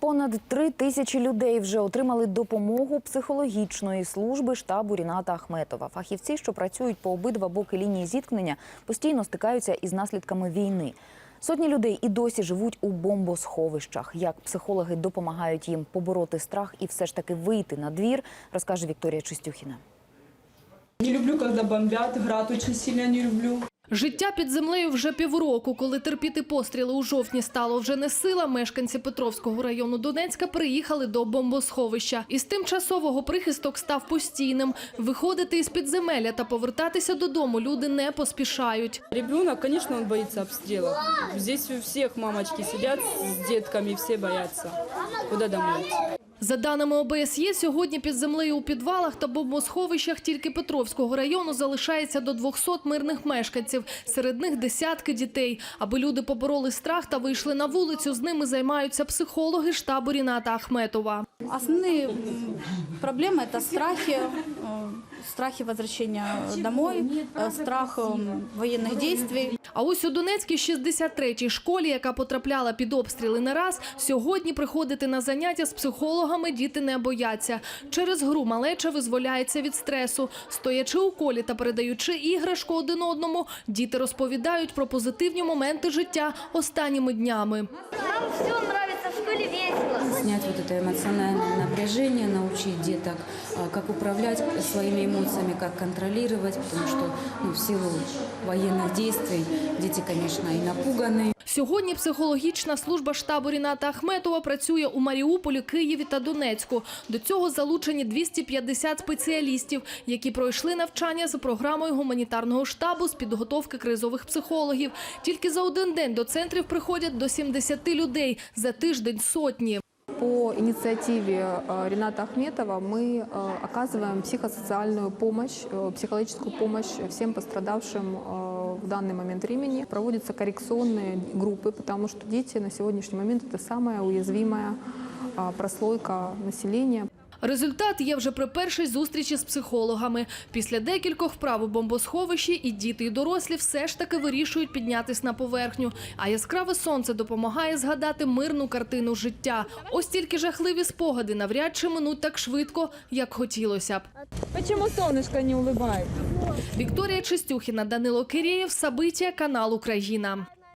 Понад три тисячі людей вже отримали допомогу психологічної служби штабу Ріната Ахметова. Фахівці, що працюють по обидва боки лінії зіткнення, постійно стикаються із наслідками війни. Сотні людей і досі живуть у бомбосховищах. Як психологи допомагають їм побороти страх і все ж таки вийти на двір, розкаже Вікторія Чистюхіна. Не люблю, когда бомбят, град очень сильно не люблю. Життя під землею вже півроку. Коли терпіти постріли у жовтні стало вже не сила, мешканці Петровського району Донецька приїхали до бомбосховища. Із тимчасового прихисток став постійним. Виходити із підземелля та повертатися додому люди не поспішають. Ребенок, конечно, он боится обстрелов. Здесь у всех мамочки сидят с детками, все боятся. Куда домой? За даними ОБСЄ, сьогодні під землею у підвалах та бомбосховищах тільки Петровського району залишається до 200 мирних мешканців. Серед них десятки дітей. Аби люди побороли страх та вийшли на вулицю, з ними займаються психологи штабу Ріната Ахметова. Основные м, проблемы – это страхи, э, страхи возвращения домой, э, страх э, военных действий. А ось у Донецькій 63-й школі, яка потрапляла під обстріли не раз, сьогодні приходити на заняття з психологами діти не бояться. Через гру малеча визволяється від стресу. Стоячи у колі та передаючи іграшку один одному, діти розповідають про позитивні моменти життя останніми днями. Нам все нравится, в школе весело. снять вот это эмоциональное напряжение, научить деток, а, как управлять своими эмоциями, как контролировать, потому что ну, в силу военных действий дети, конечно, и напуганы. Сьогодні психологічна служба штабу Ріната Ахметова працює у Маріуполі, Києві та Донецьку. До цього залучені 250 спеціалістів, які пройшли навчання за програмою гуманітарного штабу з підготовки кризових психологів. Тільки за один день до центрів приходять до 70 людей, за тиждень сотні. По инициативе э, Рената Ахметова мы э, оказываем психосоциальную помощь, э, психологическую помощь всем пострадавшим э, в данный момент времени. Проводятся коррекционные группы, потому что дети на сегодняшний момент это самая уязвимая э, прослойка населения. Результат є вже при першій зустрічі з психологами. Після декількох вправ у бомбосховищі і діти, і дорослі все ж таки вирішують піднятись на поверхню. А яскраве сонце допомагає згадати мирну картину життя. Ось тільки жахливі спогади навряд чи минуть так швидко, як хотілося б. Почему солнышко не улыбается? Вікторія Чистюхіна, Данило Кирєєв, Сабиття, канал Україна.